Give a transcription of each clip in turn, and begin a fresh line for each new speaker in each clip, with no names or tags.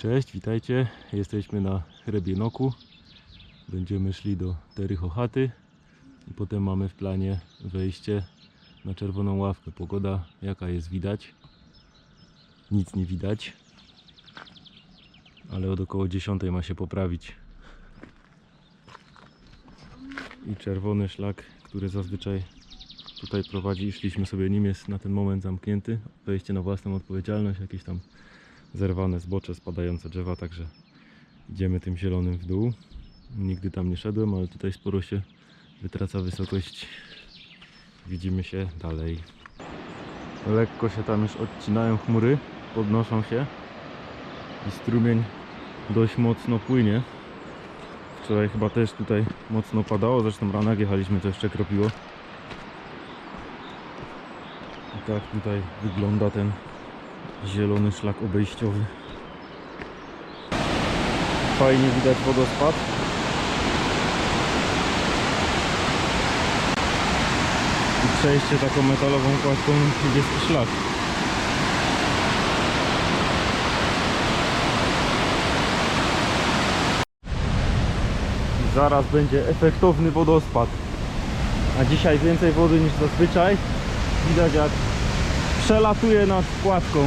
Cześć, witajcie. Jesteśmy na Hrebienoku. Będziemy szli do Terychochaty i potem mamy w planie wejście na czerwoną ławkę. Pogoda jaka jest widać? Nic nie widać. Ale od około 10 ma się poprawić. I czerwony szlak, który zazwyczaj tutaj prowadzi, szliśmy sobie nim, jest na ten moment zamknięty. Wejście na własną odpowiedzialność, jakieś tam zerwane zbocze, spadające drzewa, także idziemy tym zielonym w dół. Nigdy tam nie szedłem, ale tutaj sporo się wytraca wysokość. Widzimy się dalej. Lekko się tam już odcinają chmury, podnoszą się i strumień dość mocno płynie. Wczoraj chyba też tutaj mocno padało, zresztą rano jak jechaliśmy to jeszcze kropiło. I tak tutaj wygląda ten zielony szlak obejściowy. Fajnie widać wodospad. I przejście taką metalową kładką niebieski szlak. Zaraz będzie efektowny wodospad. A dzisiaj więcej wody niż zazwyczaj. Widać jak przelatuje nad płatką.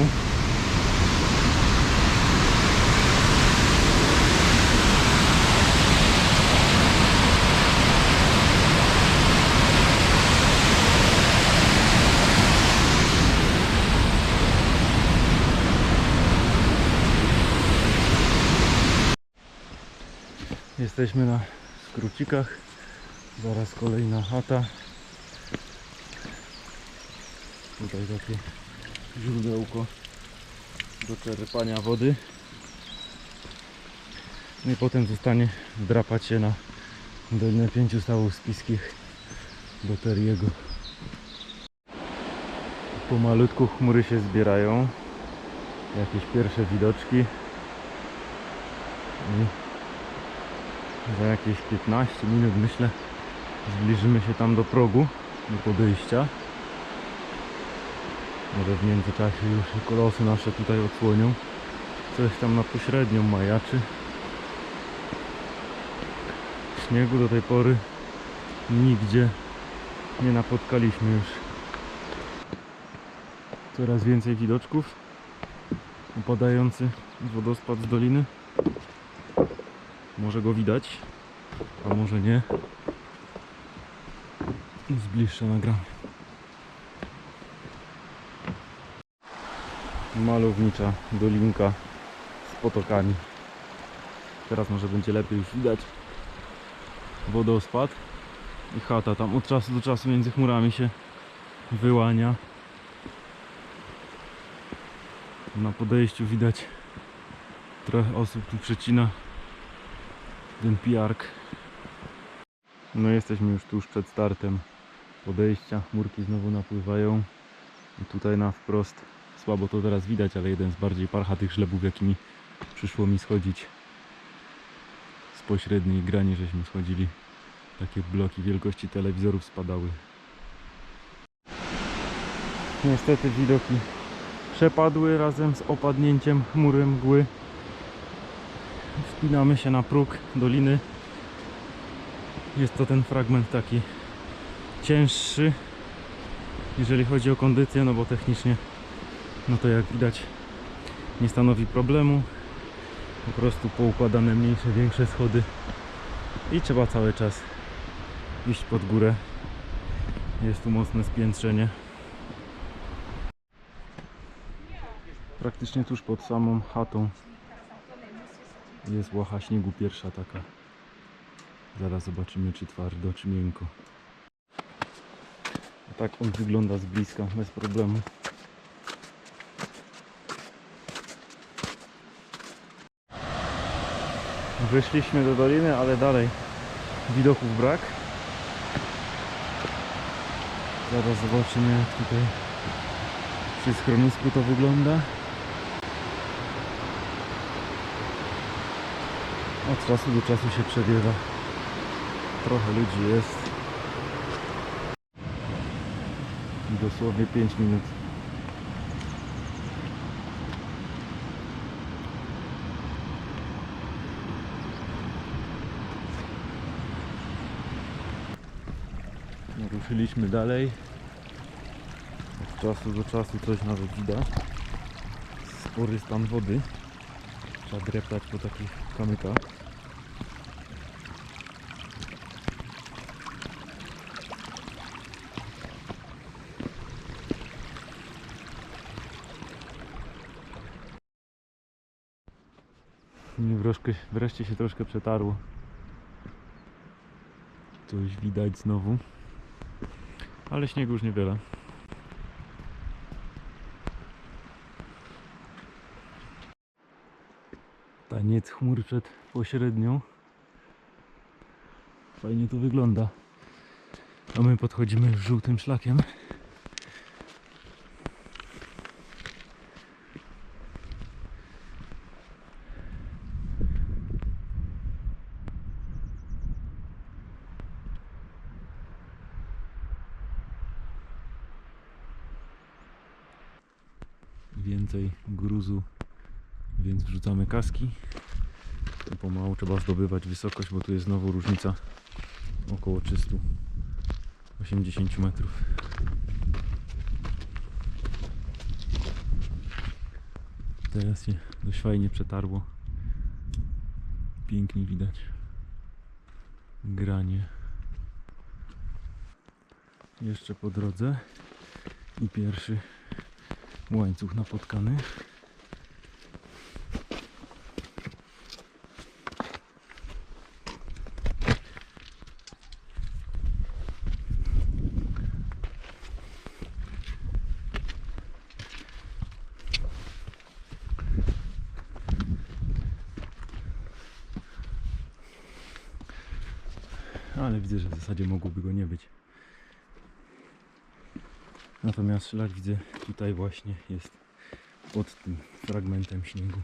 Jesteśmy na skrócikach. Zaraz kolejna chata. Tutaj takie źródełko do czerpania wody. No i potem zostanie wdrapać się na dolne pięciu stawów spiskich do Teriego. Pomalutku chmury się zbierają. Jakieś pierwsze widoczki. I za jakieś 15 minut myślę zbliżymy się tam do progu, do podejścia. Może w międzyczasie już kolosy nasze tutaj odsłonią. Coś tam na pośrednią majaczy. Śniegu do tej pory nigdzie nie napotkaliśmy już. Coraz więcej widoczków. Upadający wodospad z doliny. Może go widać, a może nie. Z bliższa nagramy. Malownicza dolinka z potokami. Teraz może będzie lepiej już widać wodospad i chata tam od czasu do czasu między chmurami się wyłania. Na podejściu widać trochę osób tu przecina ten piark. No jesteśmy już tuż przed startem podejścia. Chmurki znowu napływają. I tutaj na wprost Słabo to teraz widać, ale jeden z bardziej parchatych żlebów, jakimi przyszło mi schodzić z pośredniej grani, żeśmy schodzili. Takie bloki wielkości telewizorów spadały. Niestety widoki przepadły razem z opadnięciem chmury mgły. Wspinamy się na próg doliny. Jest to ten fragment taki cięższy, jeżeli chodzi o kondycję, no bo technicznie no to jak widać nie stanowi problemu. Po prostu poukładane mniejsze, większe schody. I trzeba cały czas iść pod górę. Jest tu mocne spiętrzenie. Praktycznie tuż pod samą chatą jest łacha śniegu pierwsza taka. Zaraz zobaczymy czy twardo czy miękko. Tak on wygląda z bliska bez problemu Wyszliśmy do doliny, ale dalej widoków brak. Zaraz zobaczymy jak tutaj przy schronisku to wygląda. Od czasu do czasu się przewiewa. Trochę ludzi jest. Dosłownie 5 minut Ruszyliśmy dalej. Od czasu do czasu coś nawet widać. Spory stan wody. Trzeba dreptać po takich kamykach. Wreszcie, wreszcie się troszkę przetarło. Coś widać znowu. Ale śniegu już niewiele. Taniec chmur przed pośrednią. Fajnie to wygląda. A my podchodzimy żółtym szlakiem. Kaski. Tu pomału trzeba zdobywać wysokość, bo tu jest znowu różnica około 380 metrów. Teraz się dość fajnie przetarło. Pięknie widać granie. Jeszcze po drodze i pierwszy łańcuch napotkany. Ale widzę, że w zasadzie mogłoby go nie być. Natomiast szlak widzę tutaj właśnie jest pod tym fragmentem śniegu.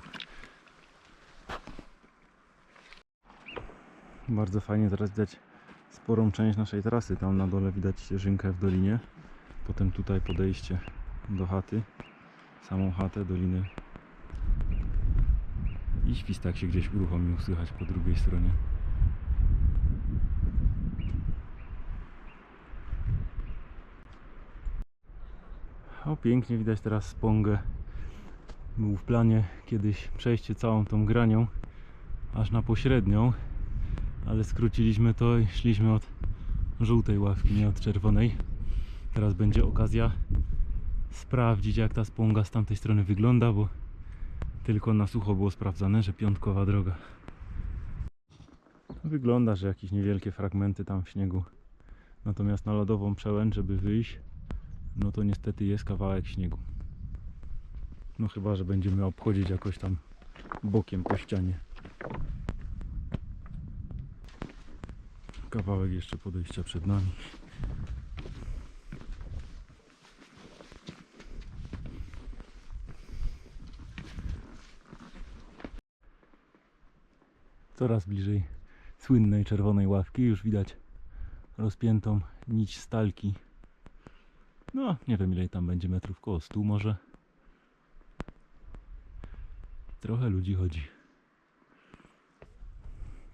Bardzo fajnie teraz widać sporą część naszej trasy. Tam na dole widać ścieżynkę w dolinie. Potem tutaj podejście do chaty. Samą chatę, dolinę. I świstak się gdzieś uruchomił, słychać po drugiej stronie. O, pięknie widać teraz spongę. Był w planie kiedyś przejście całą tą granią aż na pośrednią, ale skróciliśmy to i szliśmy od żółtej ławki, nie od czerwonej. Teraz będzie okazja sprawdzić jak ta sponga z tamtej strony wygląda, bo tylko na sucho było sprawdzane, że piątkowa droga. Wygląda, że jakieś niewielkie fragmenty tam w śniegu. Natomiast na lodową przełęcz, żeby wyjść, no to niestety jest kawałek śniegu. No chyba, że będziemy obchodzić jakoś tam bokiem po ścianie. Kawałek jeszcze podejścia przed nami. Coraz bliżej słynnej czerwonej ławki. Już widać rozpiętą nić stalki no, nie wiem ile tam będzie metrów, koło 100 może. Trochę ludzi chodzi.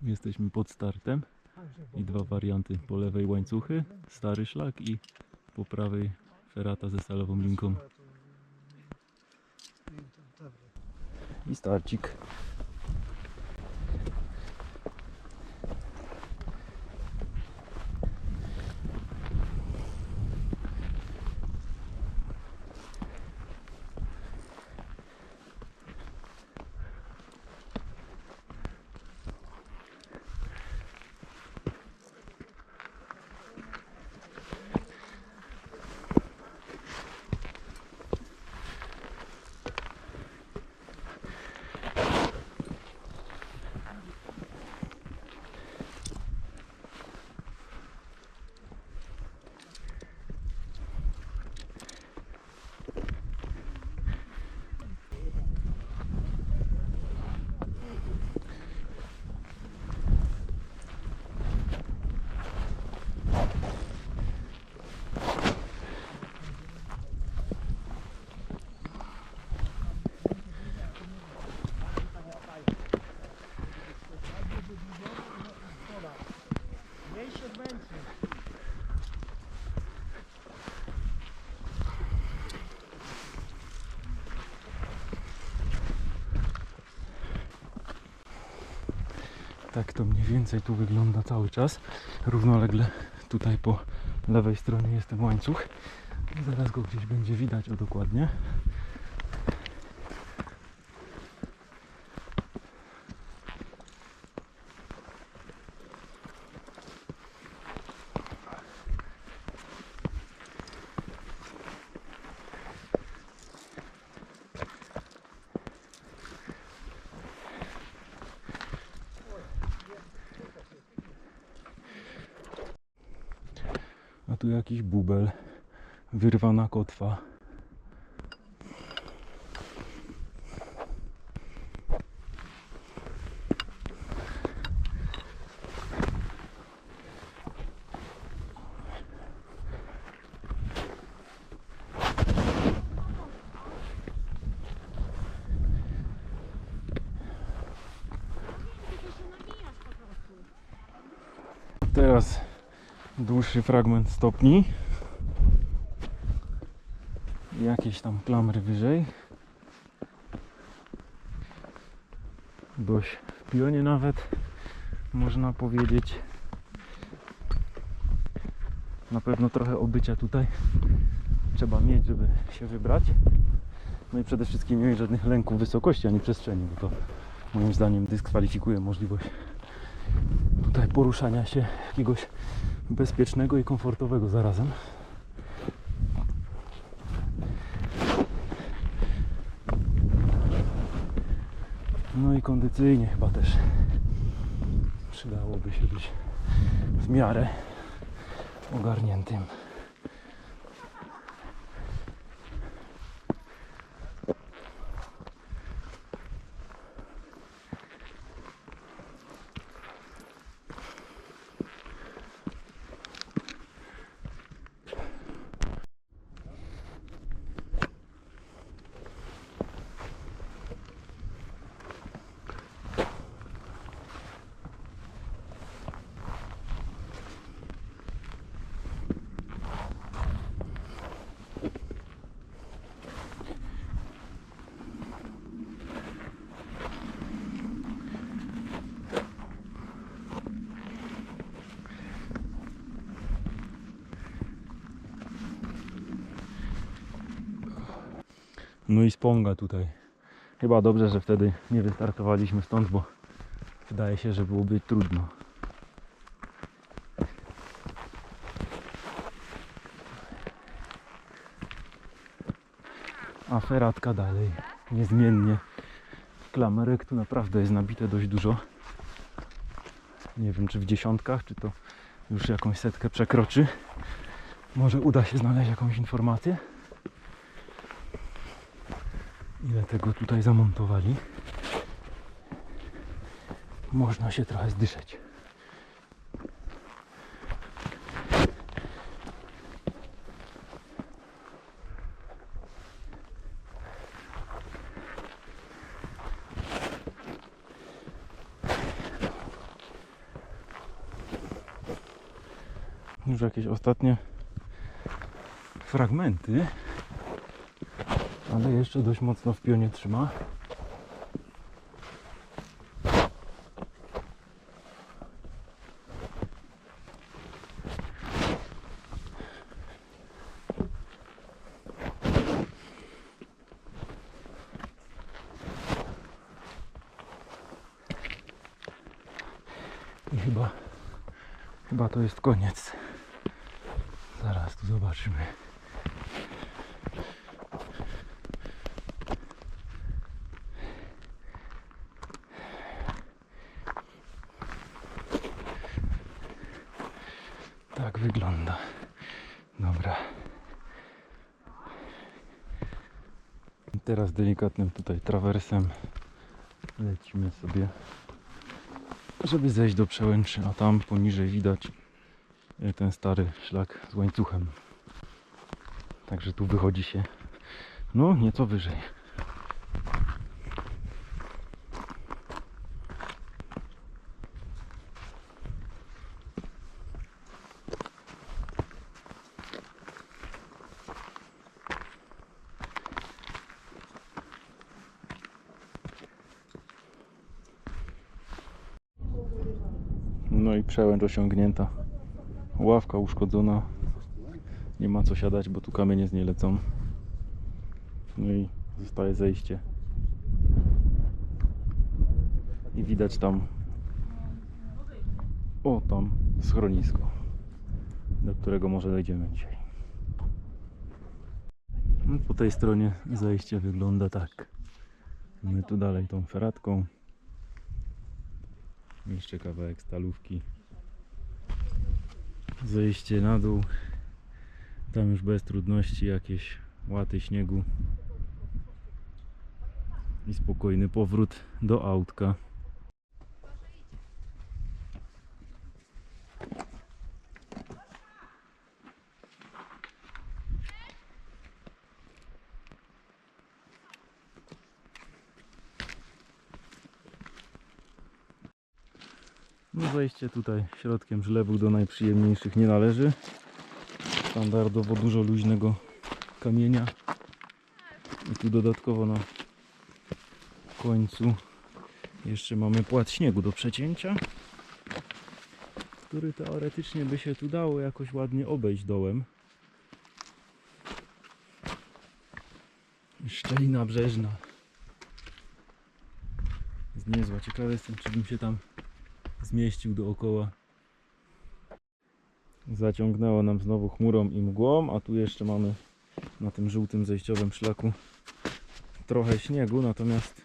Jesteśmy pod startem i dwa warianty. Po lewej łańcuchy, stary szlak i po prawej ferata ze stalową linką. I starcik. Tak to mniej więcej tu wygląda cały czas. Równolegle tutaj po lewej stronie jest ten łańcuch. Zaraz go gdzieś będzie widać o dokładnie. Tu jakiś bubel, wyrwana kotwa. Teraz dłuższy fragment stopni. Jakieś tam klamry wyżej. Dość w pionie nawet można powiedzieć. Na pewno trochę obycia tutaj trzeba mieć, żeby się wybrać. No i przede wszystkim nie mieć żadnych lęków wysokości ani przestrzeni, bo to moim zdaniem dyskwalifikuje możliwość tutaj poruszania się jakiegoś bezpiecznego i komfortowego zarazem. No i kondycyjnie chyba też przydałoby się być w miarę ogarniętym. No i sponga tutaj. Chyba dobrze, że wtedy nie wystartowaliśmy stąd, bo wydaje się, że byłoby trudno. A feratka dalej, niezmiennie. Klamerek tu naprawdę jest nabite dość dużo. Nie wiem, czy w dziesiątkach, czy to już jakąś setkę przekroczy. Może uda się znaleźć jakąś informację ile tego tutaj zamontowali. Można się trochę zdyszeć. Już jakieś ostatnie fragmenty ale jeszcze dość mocno w pionie trzyma. Chyba, chyba to jest koniec. Zaraz tu zobaczymy. Tak wygląda. Dobra. Teraz delikatnym tutaj trawersem lecimy sobie, żeby zejść do przełęczy, a tam poniżej widać e, ten stary szlak z łańcuchem. Także tu wychodzi się no nieco wyżej. No i przełęcz osiągnięta. Ławka uszkodzona. Nie ma co siadać, bo tu kamienie z niej lecą. No i zostaje zejście. I widać tam o tam schronisko, do którego może dojdziemy dzisiaj. No, po tej stronie zejście wygląda tak. My tu dalej tą feratką. Jeszcze kawałek stalówki. Zejście na dół. Tam już bez trudności jakieś łaty śniegu. I spokojny powrót do autka. No zejście tutaj środkiem żlewu do najprzyjemniejszych nie należy. Standardowo dużo luźnego kamienia. I tu dodatkowo na końcu jeszcze mamy płat śniegu do przecięcia, który teoretycznie by się tu dało jakoś ładnie obejść dołem. Szczelina brzeżna. Jest niezła. Ciekawy jestem, czy bym się tam zmieścił dookoła. Zaciągnęło nam znowu chmurą i mgłą, a tu jeszcze mamy na tym żółtym zejściowym szlaku trochę śniegu, natomiast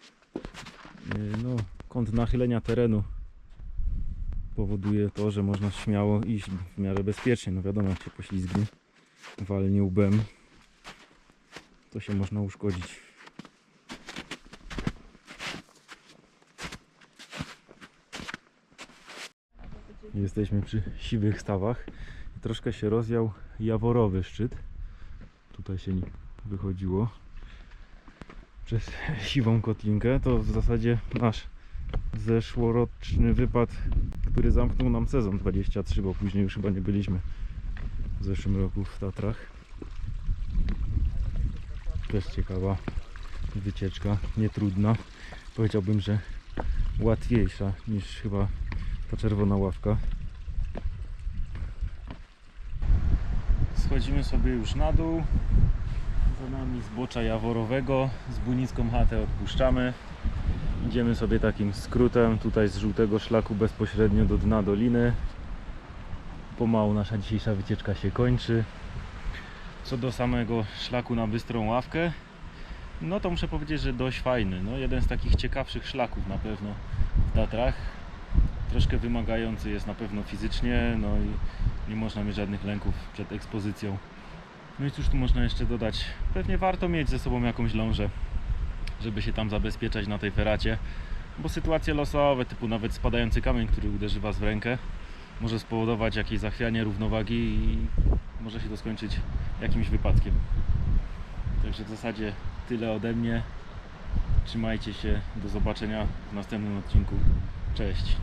yy, no, kąt nachylenia terenu powoduje to, że można śmiało iść w miarę bezpiecznie. No wiadomo, jak się poślizgnie, walnie łbem, to się można uszkodzić. Jesteśmy przy siwych stawach. Troszkę się rozjął jaworowy szczyt. Tutaj się wychodziło przez siwą kotlinkę. To w zasadzie nasz zeszłoroczny wypad, który zamknął nam sezon 23, bo później już chyba nie byliśmy w zeszłym roku w Tatrach. Też ciekawa wycieczka, nietrudna. Powiedziałbym, że łatwiejsza niż chyba ta czerwona ławka. Schodzimy sobie już na dół. Za nami zbocza jaworowego. Z bunicką chatę odpuszczamy. Idziemy sobie takim skrótem tutaj z żółtego szlaku bezpośrednio do dna doliny. Pomału nasza dzisiejsza wycieczka się kończy. Co do samego szlaku na bystrą ławkę, no to muszę powiedzieć, że dość fajny. No, jeden z takich ciekawszych szlaków na pewno w Tatrach troszkę wymagający jest na pewno fizycznie, no i nie można mieć żadnych lęków przed ekspozycją. No i cóż tu można jeszcze dodać? Pewnie warto mieć ze sobą jakąś lążę, żeby się tam zabezpieczać na tej feracie, bo sytuacje losowe, typu nawet spadający kamień, który uderzy Was w rękę, może spowodować jakieś zachwianie równowagi i może się to skończyć jakimś wypadkiem. Także w zasadzie tyle ode mnie. Trzymajcie się, do zobaczenia w następnym odcinku. Cześć.